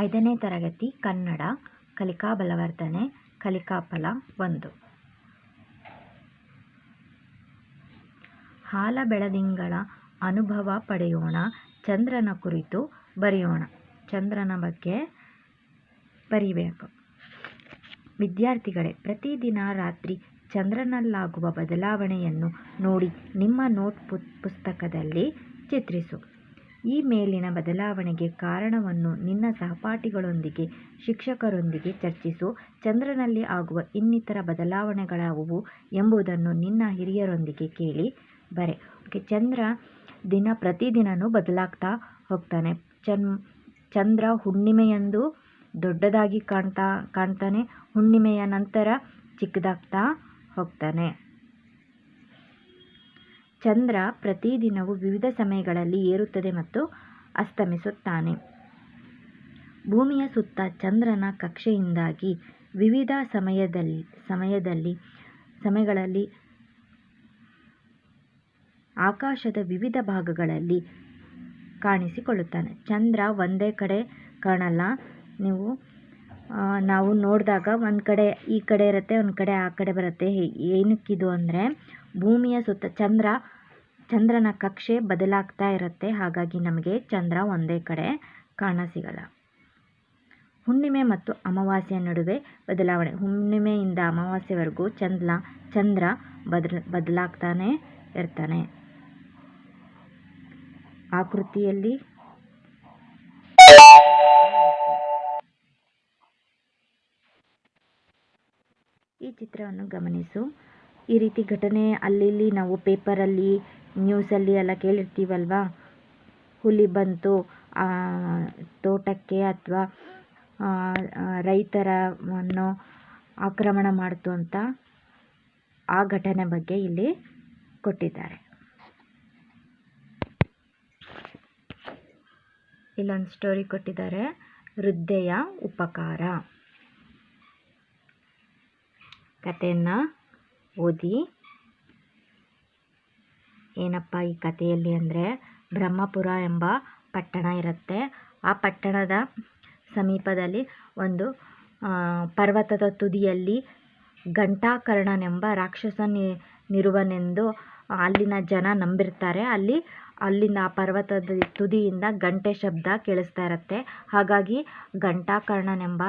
ಐದನೇ ತರಗತಿ ಕನ್ನಡ, ಕಲಿಕಾ ಬಲವರ್ಧನೆ, ಕಲಿಕಾ ಫಲ ಒಂದು. ಹಾಲ ಬೆಳದಿಂಗಳ ಅನುಭವ ಪಡೆಯೋಣ, ಚಂದ್ರನ ಕುರಿತು ಬರೆಯೋಣ. ಚಂದ್ರನ ಬಗ್ಗೆ ಬರಿಬೇಕು. ವಿದ್ಯಾರ್ಥಿಗಳೇ ಪ್ರತಿದಿನ ರಾತ್ರಿ ಚಂದ್ರನಲ್ಲಾಗುವ ಬದಲಾವಣೆಯನ್ನು ನೋಡಿ ನಿಮ್ಮ ನೋಟ್ ಪುಸ್ತಕದಲ್ಲಿ ಚಿತ್ರಿಸು. ಈ ಮೇಲಿನ ಬದಲಾವಣೆಗೆ ಕಾರಣವನ್ನು ನಿನ್ನ ಸಹಪಾಠಿಗಳೊಂದಿಗೆ, ಶಿಕ್ಷಕರೊಂದಿಗೆ ಚರ್ಚಿಸು. ಚಂದ್ರನಲ್ಲಿ ಆಗುವ ಇನ್ನಿತರ ಬದಲಾವಣೆಗಳಾವುವು ಎಂಬುದನ್ನು ನಿನ್ನ ಹಿರಿಯರೊಂದಿಗೆ ಕೇಳಿ ಬರೆ. ಓಕೆ, ಚಂದ್ರ ದಿನ ಪ್ರತಿದಿನವೂ ಬದಲಾಗ್ತಾ ಹೋಗ್ತಾನೆ. ಚನ್, ಚಂದ್ರ ಹುಣ್ಣಿಮೆಯಂದು ದೊಡ್ಡದಾಗಿ ಕಾಣ್ತಾ, ಕಾಣ್ತಾನೆ. ಹುಣ್ಣಿಮೆಯ ನಂತರ ಚಿಕ್ಕದಾಗ್ತಾ ಹೋಗ್ತಾನೆ. ಚಂದ್ರ ಪ್ರತಿದಿನವೂ ವಿವಿಧ ಸಮಯಗಳಲ್ಲಿ ಏರುತ್ತದೆ ಮತ್ತು ಅಸ್ತಮಿಸುತ್ತಾನೆ. ಭೂಮಿಯ ಸುತ್ತ ಚಂದ್ರನ ಕಕ್ಷೆಯಿಂದಾಗಿ ವಿವಿಧ ಸಮಯದಲ್ಲಿ ಸಮಯದಲ್ಲಿ, ಸಮಯಗಳಲ್ಲಿ, ಆಕಾಶದ ವಿವಿಧ ಭಾಗಗಳಲ್ಲಿ ಕಾಣಿಸಿಕೊಳ್ಳುತ್ತಾನೆ. ಚಂದ್ರ ಒಂದೇ ಕಡೆ ಕಾಣಲ್ಲ. ನೀವು ನಾವು ನೋಡಿದಾಗ ಒಂದು ಕಡೆ ಈ ಕಡೆ ಇರುತ್ತೆ, ಒಂದು ಕಡೆ ಆ ಕಡೆ ಬರುತ್ತೆ. ಏನಕ್ಕಿದು ಅಂದರೆ ಭೂಮಿಯ ಸುತ್ತ ಚಂದ್ರ, ಚಂದ್ರನ ಕಕ್ಷೆ ಬದಲಾಗ್ತಾ ಇರುತ್ತೆ. ಹಾಗಾಗಿ ನಮಗೆ ಚಂದ್ರ ಒಂದೇ ಕಡೆ ಕಾಣ ಸಿಗಲ್ಲ ಹುಣ್ಣಿಮೆ ಮತ್ತು ಅಮಾವಾಸ್ಯೆಯ ನಡುವೆ ಬದಲಾವಣೆ. ಹುಣ್ಣಿಮೆಯಿಂದ ಅಮಾವಾಸ್ಯೆವರೆಗೂ ಚಂದ್ರ ಚಂದ್ರ ಬದಲ ಬದಲಾಗ್ತಾನೆ ಇರ್ತಾನೆ. ಆಕೃತಿಯಲ್ಲಿ ಈ ಚಿತ್ರವನ್ನು ಗಮನಿಸು. ಈ ರೀತಿ ಘಟನೆ ಅಲ್ಲಿ ನಾವು ಪೇಪರಲ್ಲಿ, ನ್ಯೂಸಲ್ಲಿ ಎಲ್ಲ ಕೇಳಿರ್ತೀವಲ್ವಾ? ಹುಲಿ ಬಂತು ತೋಟಕ್ಕೆ ಅಥವಾ ರೈತರವನ್ನು ಆಕ್ರಮಣ ಮಾಡಿತು ಅಂತ ಆ ಘಟನೆ ಬಗ್ಗೆ ಇಲ್ಲಿ ಕೊಟ್ಟಿದ್ದಾರೆ. ಇಲ್ಲೊಂದು ಸ್ಟೋರಿ ಕೊಟ್ಟಿದ್ದಾರೆ. ವೃದ್ಧೆಯ ಉಪಕಾರ. ಕಥೆಯನ್ನು ಓದಿ. ಏನಪ್ಪ ಈ ಕಥೆಯಲ್ಲಿ ಅಂದರೆ ಬ್ರಹ್ಮಪುರ ಎಂಬ ಪಟ್ಟಣ ಇರುತ್ತೆ. ಆ ಪಟ್ಟಣದ ಸಮೀಪದಲ್ಲಿ ಒಂದು ಪರ್ವತದ ತುದಿಯಲ್ಲಿ ಘಂಟಾಕರ್ಣನೆಂಬ ರಾಕ್ಷಸ ನಿರುವನೆಂದು ಅಲ್ಲಿನ ಜನ ನಂಬಿರ್ತಾರೆ. ಅಲ್ಲಿ ಅಲ್ಲಿನ ಆ ಪರ್ವತದ ತುದಿಯಿಂದ ಗಂಟೆ ಶಬ್ದ ಕೇಳಿಸ್ತಾ ಇರುತ್ತೆ. ಹಾಗಾಗಿ ಘಂಟಾಕರ್ಣನೆಂಬ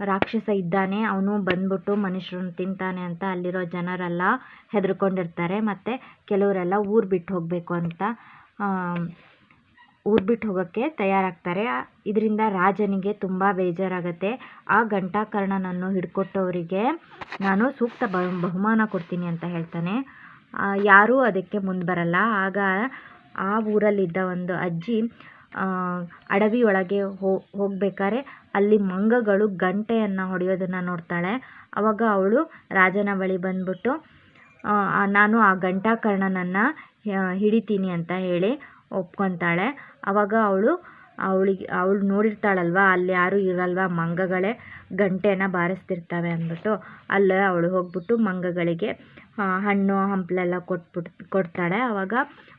ರಾಕ್ಷಸ ಇದ್ದಾನೆ, ಅವನು ಬಂದ್ಬಿಟ್ಟು ಮನುಷ್ಯರನ್ನ ತಿಂತಾನೆ ಅಂತ ಅಲ್ಲಿರೋ ಜನರೆಲ್ಲ ಹೆದರ್ಕೊಂಡಿರ್ತಾರೆ. ಮತ್ತು ಕೆಲವರೆಲ್ಲ ಊರು ಬಿಟ್ಟು ಹೋಗಬೇಕು ಅಂತ ಊರು ಬಿಟ್ಟು ಹೋಗೋಕ್ಕೆ ತಯಾರಾಗ್ತಾರೆ. ಇದರಿಂದ ರಾಜನಿಗೆ ತುಂಬ ಬೇಜಾರಾಗುತ್ತೆ. ಆ ಘಂಟಾಕರ್ಣನನ್ನು ಹಿಡ್ಕೊಟ್ಟವರಿಗೆ ನಾನು ಸೂಕ್ತ ಬಹುಮಾನ ಕೊಡ್ತೀನಿ ಅಂತ ಹೇಳ್ತಾನೆ. ಯಾರೂ ಅದಕ್ಕೆ ಮುಂದೆ ಬರಲ್ಲ. ಆಗ ಆ ಊರಲ್ಲಿದ್ದ ಒಂದು ಅಜ್ಜಿ ಅಡವಿ ಒಳಗೆ ಹೋಗ್ಬೇಕಾದ್ರೆ ಅಲ್ಲಿ ಮಂಗಗಳು ಗಂಟೆಯನ್ನು ಹೊಡೆಯೋದನ್ನು ನೋಡ್ತಾಳೆ. ಆವಾಗ ಅವಳು ರಾಜನ ಬಳಿ ಬಂದ್ಬಿಟ್ಟು ನಾನು ಆ ಘಂಟಾಕರ್ಣನನ್ನು ಹಿಡಿತೀನಿ ಅಂತ ಹೇಳಿ ಒಪ್ಕೊತಾಳೆ. ಆವಾಗ ಅವಳು, ಅವಳಿಗೆ, ಅವಳು ನೋಡಿರ್ತಾಳಲ್ವ, ಅಲ್ಲಿ ಯಾರೂ ಇರಲ್ವ, ಮಂಗಗಳೇ ಗಂಟೆನ ಬಾರಿಸ್ತಿರ್ತವೆ ಅಂದ್ಬಿಟ್ಟು ಅಲ್ಲೇ ಅವಳು ಹೋಗ್ಬಿಟ್ಟು ಮಂಗಗಳಿಗೆ ಹಣ್ಣು, ಹಂಪಲೆಲ್ಲ ಕೊಟ್ಬಿಟ್ಟು ಕೊಡ್ತಾಳೆ. ಆವಾಗ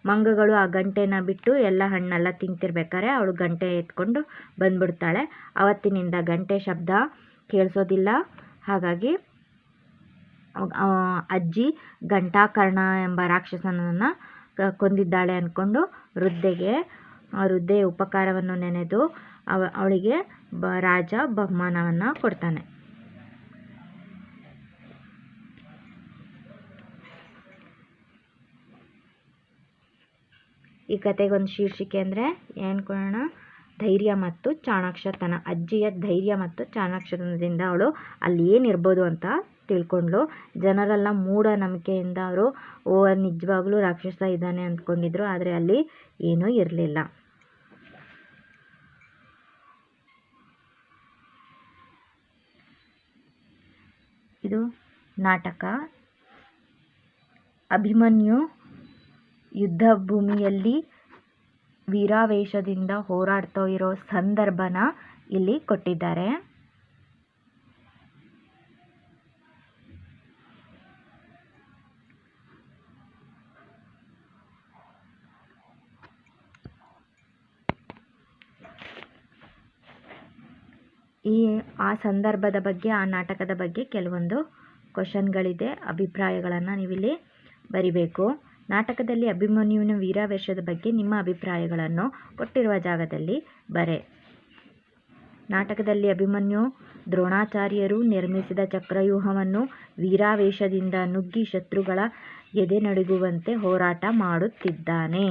ಮಂಗಗಳು ಆ ಗಂಟೆನ ಬಿಟ್ಟು ಎಲ್ಲ ಹಣ್ಣೆಲ್ಲ ತಿಂತಿರ್ಬೇಕಾದ್ರೆ ಅವಳು ಗಂಟೆ ಎತ್ಕೊಂಡು ಬಂದ್ಬಿಡ್ತಾಳೆ. ಆವತ್ತಿನಿಂದ ಗಂಟೆ ಶಬ್ದ ಕೇಳಿಸೋದಿಲ್ಲ. ಹಾಗಾಗಿ ಅಜ್ಜಿ ಘಂಟಾಕರ್ಣ ಎಂಬ ರಾಕ್ಷಸನನ್ನು ಕೊಂದಿದ್ದಾಳೆ ಅಂದ್ಕೊಂಡು ವೃದ್ಧೆಗೆ ವೃದ್ಧೆಯ ಉಪಕಾರವನ್ನು ನೆನೆದು ಅವ, ಅವಳಿಗೆ ಬ, ರಾಜ ಬಹುಮಾನವನ್ನು ಕೊಡ್ತಾನೆ. ಈ ಕತೆಗೊಂದು ಶೀರ್ಷಿಕೆ ಅಂದರೆ ಏನು ಕೊಡೋಣ? ಧೈರ್ಯ ಮತ್ತು ಚಾಣಾಕ್ಷತನ. ಅಜ್ಜಿಯ ಧೈರ್ಯ ಮತ್ತು ಚಾಣಾಕ್ಷತನದಿಂದ ಅವಳು ಅಲ್ಲಿ ಏನಿರ್ಬೋದು ಅಂತ ತಿಳ್ಕೊಂಡ್ಳು. ಜನರೆಲ್ಲ ಮೂಢನಂಬಿಕೆಯಿಂದ ಅವರು, ಓ, ನಿಜವಾಗ್ಲೂ ರಾಕ್ಷಸ ಇದ್ದಾನೆ ಅಂದ್ಕೊಂಡಿದ್ರು, ಆದರೆ ಅಲ್ಲಿ ಏನೂ ಇರಲಿಲ್ಲ. ಇದು ನಾಟಕ. ಅಭಿಮನ್ಯು ಯುದ್ಧ ಭೂಮಿಯಲ್ಲಿ ವೀರಾವೇಶದಿಂದ ಹೋರಾಡ್ತಾ ಇರೋ ಸಂದರ್ಭನ ಇಲ್ಲಿ ಕೊಟ್ಟಿದ್ದಾರೆ. ಈ, ಆ ಸಂದರ್ಭದ ಬಗ್ಗೆ, ಆ ನಾಟಕದ ಬಗ್ಗೆ ಕೆಲವೊಂದು ಕ್ವಶನ್ಗಳಿದೆ ಅಭಿಪ್ರಾಯಗಳನ್ನು ನೀವಿಲ್ಲಿ ಬರಿಬೇಕು. ನಾಟಕದಲ್ಲಿ ಅಭಿಮನ್ಯುವಿನ ವೀರಾವೇಶದ ಬಗ್ಗೆ ನಿಮ್ಮ ಅಭಿಪ್ರಾಯಗಳನ್ನು ಕೊಟ್ಟಿರುವ ಜಾಗದಲ್ಲಿ ಬರೆ. ನಾಟಕದಲ್ಲಿ ಅಭಿಮನ್ಯು ದ್ರೋಣಾಚಾರ್ಯರು ನಿರ್ಮಿಸಿದ ಚಕ್ರವ್ಯೂಹವನ್ನು ವೀರಾವೇಶದಿಂದ ನುಗ್ಗಿ ಶತ್ರುಗಳ ಎದೆ ನಡುಗುವಂತೆ ಹೋರಾಟ ಮಾಡುತ್ತಿದ್ದಾನೆ.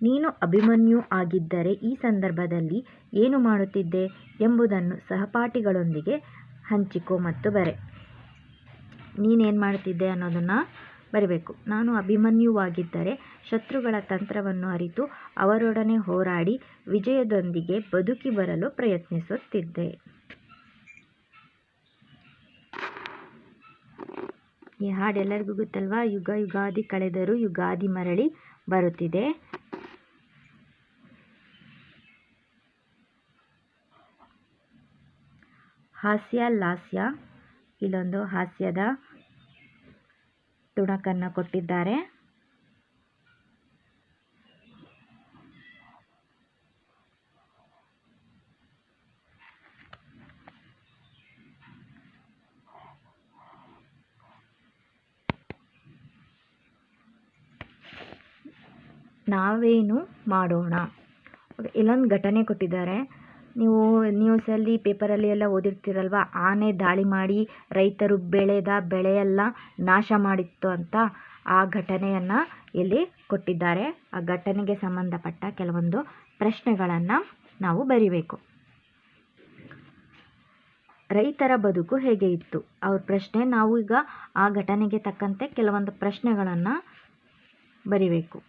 ನೀನು ಅಭಿಮನ್ಯು ಆಗಿದ್ದರೆ ಈ ಸಂದರ್ಭದಲ್ಲಿ ಏನು ಮಾಡುತ್ತಿದ್ದೆ ಎಂಬುದನ್ನು ಸಹಪಾಠಿಗಳೊಂದಿಗೆ ಹಂಚಿಕೋ ಮತ್ತು ಬರೆ. ನೀನೇನು ಮಾಡ್ತಿದ್ದೆ ಅನ್ನೋದನ್ನು ಬರಿಬೇಕು. ನಾನು ಅಭಿಮನ್ಯುವಾಗಿದ್ದರೆ ಶತ್ರುಗಳ ತಂತ್ರವನ್ನು ಅರಿತು ಅವರೊಡನೆ ಹೋರಾಡಿ ವಿಜಯದೊಂದಿಗೆ ಬದುಕಿ ಬರಲು ಪ್ರಯತ್ನಿಸುತ್ತಿದ್ದೆ. ಈ ಹಾಡು ಎಲ್ಲರಿಗೂ ಗೊತ್ತಲ್ವಾ? ಯುಗ ಯುಗಾದಿ ಕಳೆದರೂ ಯುಗಾದಿ ಮರಳಿ ಬರುತ್ತಿದೆ. ಹಾಸ್ಯ, ಲಾಸ್ಯ ಇಲ್ಲೊಂದು ಹಾಸ್ಯದ ತುಣಕನ್ನು ಕೊಟ್ಟಿದ್ದಾರೆ. ನಾವೇನು ಮಾಡೋಣ? ಇಲ್ಲೊಂದು ಘಟನೆ ಕೊಟ್ಟಿದ್ದಾರೆ. ನೀವು ನ್ಯೂಸಲ್ಲಿ ಪೇಪರಲ್ಲಿ ಎಲ್ಲ ಓದಿರ್ತೀರಲ್ವ? ಆನೆ ದಾಳಿ ಮಾಡಿ ರೈತರು ಬೆಳೆದ ಬೆಳೆಯೆಲ್ಲ ನಾಶ ಮಾಡಿತ್ತು ಅಂತ ಆ ಘಟನೆಯನ್ನು ಇಲ್ಲಿ ಕೊಟ್ಟಿದ್ದಾರೆ. ಆ ಘಟನೆಗೆ ಸಂಬಂಧಪಟ್ಟ ಕೆಲವೊಂದು ಪ್ರಶ್ನೆಗಳನ್ನು ನಾವು ಬರಿಬೇಕು. ರೈತರ ಬದುಕು ಹೇಗೆ ಇತ್ತು? ಅವ್ರ ಪ್ರಶ್ನೆ ನಾವು ಈಗ ಆ ಘಟನೆಗೆ ತಕ್ಕಂತೆ ಕೆಲವೊಂದು ಪ್ರಶ್ನೆಗಳನ್ನು ಬರಿಬೇಕು.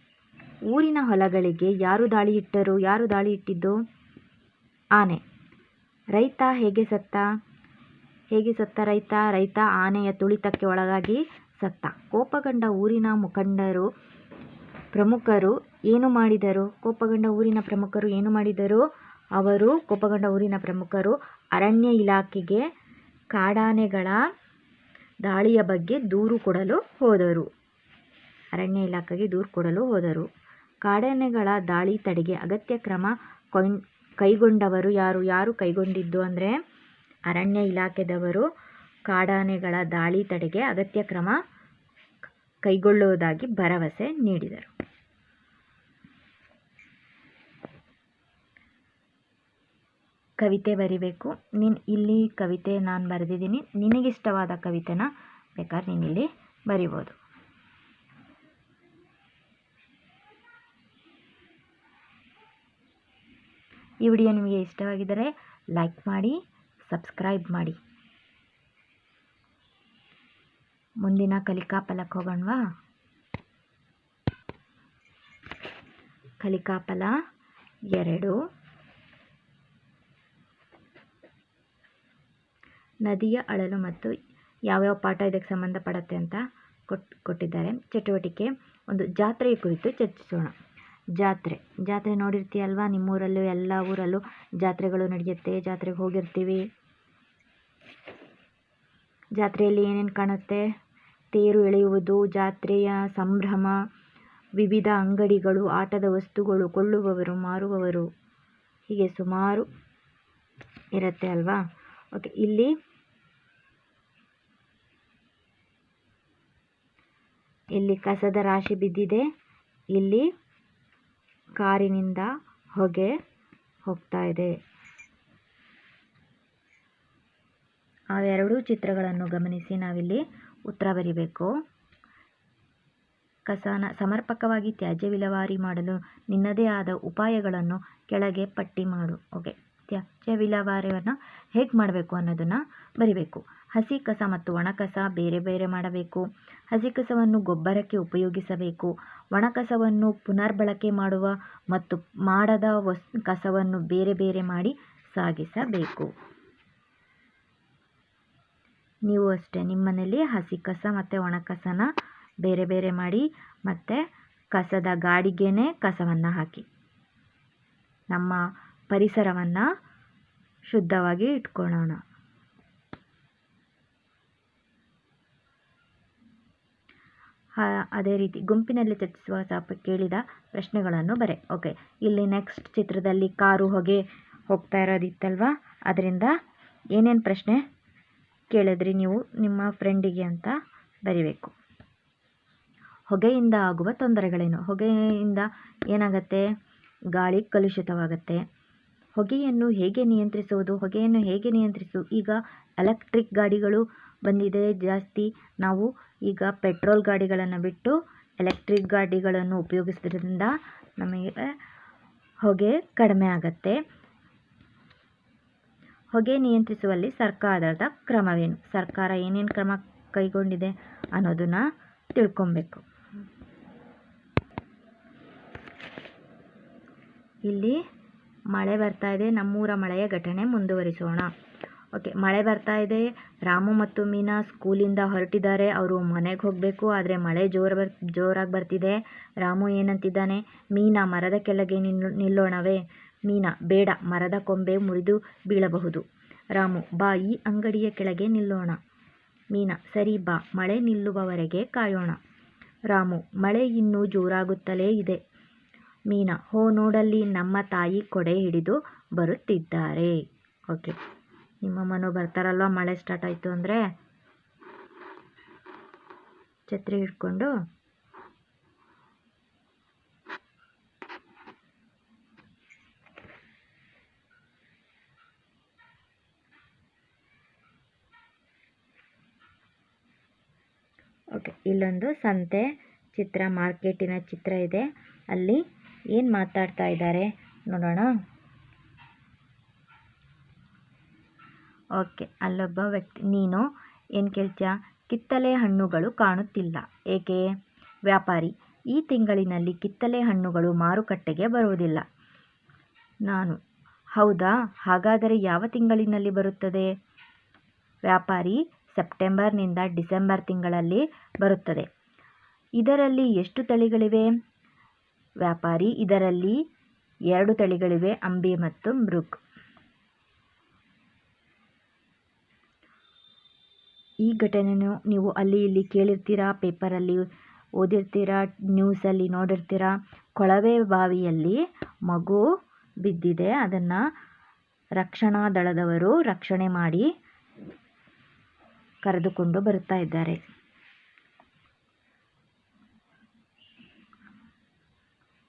ಊರಿನ ಹೊಲಗಳಿಗೆ ಯಾರು ದಾಳಿ ಇಟ್ಟರು? ಯಾರು ದಾಳಿ ಇಟ್ಟಿದ್ದು? ಆನೆ. ರೈತ ಹೇಗೆ ಸತ್ತ? ಹೇಗೆ ಸತ್ತ ರೈತ? ರೈತ ಆನೆಯ ತುಳಿತಕ್ಕೆ ಒಳಗಾಗಿ ಸತ್ತ. ಕೋಪಗೊಂಡ ಊರಿನ ಮುಖಂಡರು, ಪ್ರಮುಖರು ಏನು ಮಾಡಿದರು? ಕೋಪಗೊಂಡ ಊರಿನ ಪ್ರಮುಖರು ಏನು ಮಾಡಿದರು? ಅವರು ಕೋಪಗೊಂಡ ಊರಿನ ಪ್ರಮುಖರು ಅರಣ್ಯ ಇಲಾಖೆಗೆ ಕಾಡಾನೆಗಳ ದಾಳಿಯ ಬಗ್ಗೆ ದೂರು ಕೊಡಲು ಹೋದರು. ಅರಣ್ಯ ಇಲಾಖೆಗೆ ದೂರು ಕೊಡಲು ಹೋದರು. ಕಾಡಾನೆಗಳ ದಾಳಿ ತಡೆಗೆ ಅಗತ್ಯ ಕ್ರಮ ಕೈಗೊಂಡವರು ಯಾರು? ಯಾರು ಕೈಗೊಂಡಿದ್ದು ಅಂದರೆ ಅರಣ್ಯ ಇಲಾಖೆದವರು ಕಾಡಾನೆಗಳ ದಾಳಿ ತಡೆಗೆ ಅಗತ್ಯ ಕ್ರಮ ಕೈಗೊಳ್ಳುವುದಾಗಿ ಭರವಸೆ ನೀಡಿದರು. ಕವಿತೆ ಬರಿಬೇಕು. ನೀನು ಇಲ್ಲಿ ಕವಿತೆ ನಾನು ಬರೆದಿದ್ದೀನಿ. ನಿನಗಿಷ್ಟವಾದ ಕವಿತೆನ ಬೇಕಾದ್ರೆ ಇಲ್ಲಿ ಬರಿಬೋದು. ಈ ವಿಡಿಯೋ ನಿಮಗೆ ಇಷ್ಟವಾಗಿದ್ದರೆ ಲೈಕ್ ಮಾಡಿ, ಸಬ್ಸ್ಕ್ರೈಬ್ ಮಾಡಿ. ಮುಂದಿನ ಕಲಿಕಾ ಫಲಕ್ಕೆ ಹೋಗೋಣವಾ? ಕಲಿಕಾ ಫಲ ಎರಡು. ನದಿಯ ಅಳಲು ಮತ್ತು ಯಾವ್ಯಾವ ಪಾಠ ಇದಕ್ಕೆ ಸಂಬಂಧಪಡತ್ತೆ ಅಂತ ಕೊಟ್, ಕೊಟ್ಟಿದ್ದಾರೆ. ಚಟುವಟಿಕೆ, ಒಂದು ಜಾತ್ರೆಯ ಕುರಿತು ಚರ್ಚಿಸೋಣ. ಜಾತ್ರೆ. ಜಾತ್ರೆ ನೋಡಿರ್ತೀಯಲ್ವಾ? ನಿಮ್ಮೂರಲ್ಲೂ, ಎಲ್ಲ ಊರಲ್ಲೂ ಜಾತ್ರೆಗಳು ನಡೆಯುತ್ತೆ. ಜಾತ್ರೆಗೆ ಹೋಗಿರ್ತೀವಿ. ಜಾತ್ರೆಯಲ್ಲಿ ಏನೇನು ಕಾಣುತ್ತೆ? ತೇರು ಎಳೆಯುವುದು, ಜಾತ್ರೆಯ ಸಂಭ್ರಮ, ವಿವಿಧ ಅಂಗಡಿಗಳು, ಆಟದ ವಸ್ತುಗಳು, ಕೊಳ್ಳುವವರು, ಮಾರುವವರು. ಹೀಗೆ ಸುಮಾರು ಇರುತ್ತೆ ಅಲ್ವಾ? ಓಕೆ, ಇಲ್ಲಿ ಇಲ್ಲಿ ಕಸದ ರಾಶಿ ಬಿದ್ದಿದೆ. ಇಲ್ಲಿ ಕಾರಿನಿಂದ ಹೊಗೆ ಹೋಗ್ತಾ ಇದೆ. ಆ ಎರಡೂ ಚಿತ್ರಗಳನ್ನು ಗಮನಿಸಿ ನಾವಿಲ್ಲಿ ಉತ್ತರ ಬರೀಬೇಕು. ಕಸನ ಸಮರ್ಪಕವಾಗಿ ತ್ಯಾಜ್ಯ ವಿಲೇವಾರಿ ಮಾಡಲು ನಿನ್ನದೇ ಆದ ಉಪಾಯಗಳನ್ನು ಕೆಳಗೆ ಪಟ್ಟಿ ಮಾಡು. ಓಕೆ. ತ್ಯಾಜ್ಯ ವಿಲೇವಾರಿಯನ್ನು ಹೇಗೆ ಮಾಡಬೇಕು ಅನ್ನೋದನ್ನು ಬರಿಬೇಕು. ಹಸಿ ಕಸ ಮತ್ತು ಒಣ ಕಸ ಬೇರೆ ಬೇರೆ ಮಾಡಬೇಕು. ಹಸಿ ಕಸವನ್ನು ಗೊಬ್ಬರಕ್ಕೆ ಉಪಯೋಗಿಸಬೇಕು. ಒಣ ಕಸವನ್ನು ಪುನರ್ಬಳಕೆ ಮಾಡುವ ಮತ್ತು ಮಾಡದ ವಸ್, ಕಸವನ್ನು ಬೇರೆ ಬೇರೆ ಮಾಡಿ ಸಾಗಿಸಬೇಕು. ನೀವು ಅಷ್ಟೇ ನಿಮ್ಮ ಮನೇಲಿ ಹಸಿ ಕಸ ಮತ್ತು ಒಣ ಕಸನ ಬೇರೆ ಬೇರೆ ಮಾಡಿ ಮತ್ತು ಕಸದ ಗಾಡಿಗೆನೇ ಕಸವನ್ನು ಹಾಕಿ. ನಮ್ಮ ಪರಿಸರವನ್ನು ಶುದ್ಧವಾಗಿ ಇಟ್ಕೊಳ್ಳೋಣ. ಅದೇ ರೀತಿ ಗುಂಪಿನಲ್ಲಿ ಚರ್ಚಿಸುವ ಸಾಪ ಕೇಳಿದ ಪ್ರಶ್ನೆಗಳನ್ನು ಬರೆ. ಓಕೆ, ಇಲ್ಲಿ ನೆಕ್ಸ್ಟ್ ಚಿತ್ರದಲ್ಲಿ ಕಾರು ಹೊಗೆ ಹೋಗ್ತಾ ಇರೋದಿತ್ತಲ್ವಾ? ಅದರಿಂದ ಏನೇನು ಪ್ರಶ್ನೆ ಕೇಳಿದ್ರಿ ನೀವು ನಿಮ್ಮ ಫ್ರೆಂಡಿಗೆ ಅಂತ ಬರಿಬೇಕು. ಹೊಗೆಯಿಂದ ಆಗುವ ತೊಂದರೆಗಳೇನು? ಹೊಗೆಯಿಂದ ಏನಾಗುತ್ತೆ? ಗಾಳಿ ಕಲುಷಿತವಾಗುತ್ತೆ. ಹೊಗೆಯನ್ನು ಹೇಗೆ ನಿಯಂತ್ರಿಸುವುದು, ಹೊಗೆಯನ್ನು ಹೇಗೆ ನಿಯಂತ್ರಿಸು? ಈಗ ಎಲೆಕ್ಟ್ರಿಕ್ ಗಾಡಿಗಳು ಬಂದಿದೆ ಜಾಸ್ತಿ. ನಾವು ಈಗ ಪೆಟ್ರೋಲ್ ಗಾಡಿಗಳನ್ನು ಬಿಟ್ಟು ಎಲೆಕ್ಟ್ರಿಕ್ ಗಾಡಿಗಳನ್ನು ಉಪಯೋಗಿಸೋದ್ರಿಂದ ನಮಗೆ ಹೊಗೆ ಕಡಿಮೆ ಆಗುತ್ತೆ. ಹೊಗೆ ನಿಯಂತ್ರಿಸುವಲ್ಲಿ ಸರ್ಕಾರದ ಕ್ರಮವೇನು? ಸರ್ಕಾರ ಏನೇನು ಕ್ರಮ ಕೈಗೊಂಡಿದೆ ಅನ್ನೋದನ್ನು ತಿಳ್ಕೊಬೇಕು. ಇಲ್ಲಿ ಮಳೆ ಬರ್ತಾ ಇದೆ, ನಮ್ಮೂರ ಮಳೆಯ ಘಟನೆ ಮುಂದುವರಿಸೋಣ. ಓಕೆ, ಮಳೆ ಬರ್ತಾ ಇದೆ. ರಾಮು ಮತ್ತು ಮೀನಾ ಸ್ಕೂಲಿಂದ ಹೊರಟಿದ್ದಾರೆ. ಅವರು ಮನೆಗೆ ಹೋಗಬೇಕು, ಆದರೆ ಮಳೆ ಜೋರು ಬರ್, ಜೋರಾಗಿ ಬರ್ತಿದೆ. ರಾಮು ಏನಂತಿದ್ದಾನೆ, ಮೀನಾ, ಮರದ ಕೆಳಗೆ ನಿಲ್ಲು ನಿಲ್ಲೋಣವೇ? ಮೀನಾ, ಬೇಡ, ಮರದ ಕೊಂಬೆ ಮುರಿದು ಬೀಳಬಹುದು. ರಾಮು, ಬಾ, ಈ ಅಂಗಡಿಯ ಕೆಳಗೆ ನಿಲ್ಲೋಣ. ಮೀನಾ, ಸರಿ, ಬಾ, ಮಳೆ ನಿಲ್ಲುವವರೆಗೆ ಕಾಯೋಣ. ರಾಮು, ಮಳೆ ಇನ್ನೂ ಜೋರಾಗುತ್ತಲೇ ಇದೆ. ಮೀನಾ. ಹೋ, ನೋಡಲ್ಲಿ ನಮ್ಮ ತಾಯಿ ಕೊಡೆ ಹಿಡಿದು ಬರುತ್ತಿದ್ದಾರೆ. ಓಕೆ. ನಿಮ್ಮ ಮನೋ ಬರ್ತಾರಲ್ವ? ಮಳೆ ಸ್ಟಾರ್ಟ್ ಆಯಿತು ಅಂದರೆ? ಛತ್ರಿ ಹಿಡ್ಕೊಂಡು? ಓಕೆ. ಇಲ್ಲೊಂದು ಸಂತೆ ಚಿತ್ರ ಮಾರ್ಕೆಟಿನ ಚಿತ್ರ ಇದೆ. ಅಲ್ಲಿ ಏನು ಮಾತಾಡ್ತಾ ಇದ್ದಾರೆ? ನೋಡೋಣ. ಓಕೆ, ಅಲ್ಲೊಬ್ಬ ವ್ಯಕ್ತಿ, ನೀನು ಏನು ಕೇಳ್ತೀಯ? ಕಿತ್ತಳೆ ಹಣ್ಣುಗಳು ಕಾಣುತ್ತಿಲ್ಲ. ಏಕೆ? ವ್ಯಾಪಾರಿ, ಈ ತಿಂಗಳಿನಲ್ಲಿ ಕಿತ್ತಳೆ ಹಣ್ಣುಗಳು ಮಾರುಕಟ್ಟೆಗೆ ಬರುವುದಿಲ್ಲ. ನಾನು, ಹೌದಾ? ಹಾಗಾದರೆ ಯಾವ ತಿಂಗಳಿನಲ್ಲಿ ಬರುತ್ತದೆ? ವ್ಯಾಪಾರಿ, ಸೆಪ್ಟೆಂಬರ್ನಿಂದ ಡಿಸೆಂಬರ್ ತಿಂಗಳಲ್ಲಿ ಬರುತ್ತದೆ. ಇದರಲ್ಲಿ ಎಷ್ಟು ತಳಿಗಳಿವೆ? ವ್ಯಾಪಾರಿ. ಇದರಲ್ಲಿ ಎರಡು ತಳಿಗಳಿವೆ, ಅಂಬಿ ಮತ್ತು ಮೃಗ್. ಈ ಘಟನೆಯನ್ನು ನೀವು ಅಲ್ಲಿ ಇಲ್ಲಿ ಕೇಳಿರ್ತೀರಾ, ಪೇಪರಲ್ಲಿ ಓದಿರ್ತೀರಾ, ನ್ಯೂಸಲ್ಲಿ ನೋಡಿರ್ತೀರಾ? ಕೊಳವೆ ಬಾವಿಯಲ್ಲಿ ಮಗು ಬಿದ್ದಿದೆ. ಅದನ್ನು ರಕ್ಷಣಾ ದಳದವರು ರಕ್ಷಣೆ ಮಾಡಿ ಕರೆದುಕೊಂಡು ಬರುತ್ತಾ ಇದ್ದಾರೆ.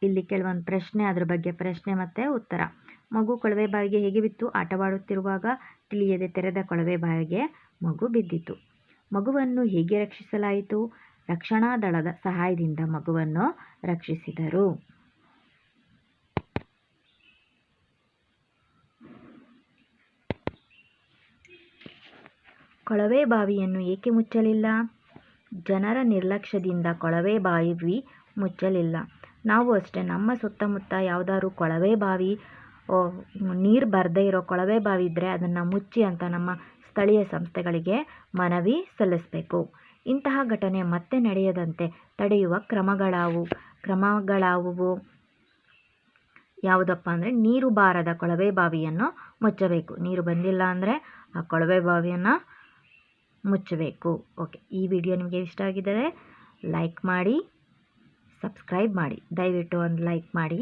ಇಲ್ಲಿ ಕೆಲವೊಂದು ಪ್ರಶ್ನೆ, ಅದರ ಬಗ್ಗೆ ಪ್ರಶ್ನೆ ಮತ್ತು ಉತ್ತರ. ಮಗು ಕೊಳವೆ ಬಾವಿಗೆ ಹೇಗೆ ಬಿತ್ತು? ಆಟವಾಡುತ್ತಿರುವಾಗ ತಿಳಿಯದೆ ತೆರೆದ ಕೊಳವೆ ಬಾವಿಗೆ ಮಗು ಬಿದ್ದಿತು. ಮಗುವನ್ನು ಹೇಗೆ ರಕ್ಷಿಸಲಾಯಿತು? ರಕ್ಷಣಾ ದಳದ ಸಹಾಯದಿಂದ ಮಗುವನ್ನು ರಕ್ಷಿಸಿದರು. ಕೊಳವೆ ಬಾವಿಯನ್ನು ಏಕೆ ಮುಚ್ಚಲಿಲ್ಲ? ಜನರ ನಿರ್ಲಕ್ಷ್ಯದಿಂದ ಕೊಳವೆ ಬಾವಿ ಮುಚ್ಚಲಿಲ್ಲ. ನಾವು ಅಷ್ಟೇ, ನಮ್ಮ ಸುತ್ತಮುತ್ತ ಯಾವ್ದಾದ್ರು ಕೊಳವೆ ಬಾವಿ ನೀರು ಬರದೇ ಇರೋ ಕೊಳವೆ ಬಾವಿ ಇದ್ದರೆ ಅದನ್ನು ಮುಚ್ಚಿ ಅಂತ ನಮ್ಮ ಸ್ಥಳೀಯ ಸಂಸ್ಥೆಗಳಿಗೆ ಮನವಿ ಸಲ್ಲಿಸಬೇಕು. ಇಂತಹ ಘಟನೆ ಮತ್ತೆ ನಡೆಯದಂತೆ ತಡೆಯುವ ಕ್ರಮಗಳಾವು, ಕ್ರಮಗಳಾವುವು? ಯಾವುದಪ್ಪ ಅಂದರೆ ನೀರು ಬಾರದ ಕೊಳವೆ ಬಾವಿಯನ್ನು ಮುಚ್ಚಬೇಕು. ನೀರು ಬಂದಿಲ್ಲ ಅಂದರೆ ಆ ಕೊಳವೆ ಬಾವಿಯನ್ನು ಮುಚ್ಚಬೇಕು. ಓಕೆ, ಈ ವಿಡಿಯೋ ನಿಮಗೆ ಇಷ್ಟ ಆಗಿದ್ದರೆ ಲೈಕ್ ಮಾಡಿ ಸಬ್ಸ್ಕ್ರೈಬ್ ಮಾಡಿ. ದಯವಿಟ್ಟು ಒಂದು ಲೈಕ್ ಮಾಡಿ.